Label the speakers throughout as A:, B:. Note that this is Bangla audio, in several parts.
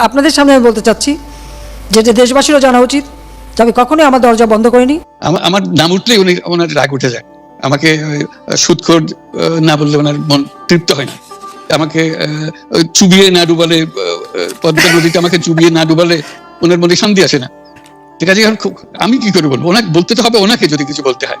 A: আপনাদের সামনে আমি বলতে চাচ্ছি যে যে দেশবাসীরও জানা উচিত আমি কখনোই আমার দরজা বন্ধ করিনি।
B: আমার নাম উঠলেই উনি ওনার রাগ উঠে যায়। আমাকে আহ, না বললে ওনার মন তৃপ্ত হয় না। আমাকে চুবিয়ে না ডুবালে পদ্মা নদীতে আমাকে চুবিয়ে না ডুবালে ওনার মনে শান্তি আসে না। ঠিক আছে আমি কি করে বলব? ওনাকে বলতে তো হবে ওনাকে যদি কিছু বলতে হয়।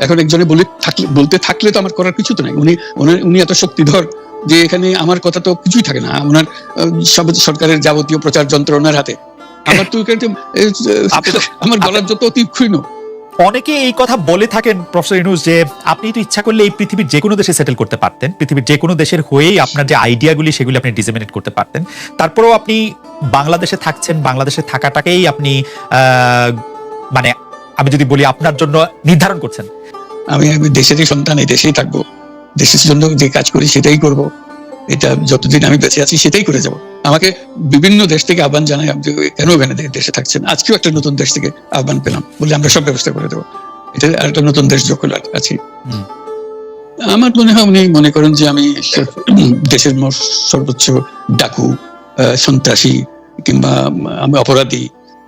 B: এখন একজনে বলে থাকলে বলতে থাকলে তো আমার করার কিছু তো নাই। উনি উনি এত শক্তিধর যে এখানে আমার কথা তো কিছুই থাকে না। ওনার সব সরকারের যাবতীয় প্রচার যন্ত্র ওনার হাতে। আমার তো আমার গলার যত অতি ক্ষীণ
C: অনেকে এই কথা বলে থাকেন প্রফেসর ইউনুস যে আপনি তো ইচ্ছা করলে এই পৃথিবীর যে কোনো দেশে সেটেল করতে পারতেন। পৃথিবীর যে কোনো দেশের হয়েই আপনার যে আইডিয়াগুলি সেগুলি আপনি ডিসেমিনেট করতে পারতেন। তারপরেও আপনি বাংলাদেশে থাকছেন বাংলাদেশে থাকাটাকেই আপনি আহ, মানে আমি যদি বলি আপনার জন্য নির্ধারণ করছেন।
B: আমি আমি দেশেরই সন্তান এই দেশেই থাকব। দেশের জন্য যে কাজ করি সেটাই করব। এটা যতদিন আমি বেঁচে আছি সেটাই করে যাব। আমাকে বিভিন্ন দেশ থেকে আহ্বান জানাই আপনি কেন ওখানে দেশে থাকছেন? আজকেও একটা নতুন দেশ থেকে আহ্বান পেলাম বলে আমরা সব ব্যবস্থা করে দেবো। এটা আর একটা নতুন দেশ করে আছি। আমার মনে হয় উনি মনে করেন যে আমি দেশের সর্বোচ্চ ডাকু সন্ত্রাসী কিংবা আমি অপরাধী।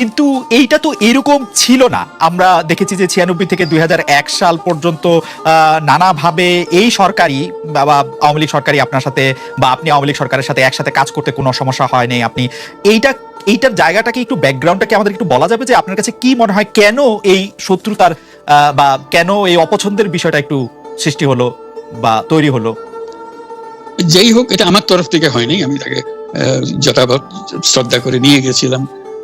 C: কিন্তু এইটা তো এরকম ছিল না। আমরা দেখেছি যে ছিয়ানব্বই থেকে দুই হাজার এক সাল পর্যন্ত নানাভাবে এই সরকারি বা আওয়ামী লীগ সরকারি আপনার সাথে, বা, আপনি আওয়ামী লীগ সরকারের সাথে একসাথে কাজ করতে কোনো সমস্যা হয় হয়নি আপনি এইটা, এইটার জায়গাটাকে একটু ব্যাকগ্রাউন্ডটাকে আমাদের একটু বলা যাবে যে আপনার কাছে কি মনে হয়, কেন এই শত্রুতার বা, কেন এই অপছন্দের বিষয়টা একটু সৃষ্টি হলো, বা, তৈরি হলো?
B: যেই হোক, এটা আমার তরফ থেকে হয়নি। আমি তাকে যথাযথ শ্রদ্ধা করে নিয়ে গেছিলাম।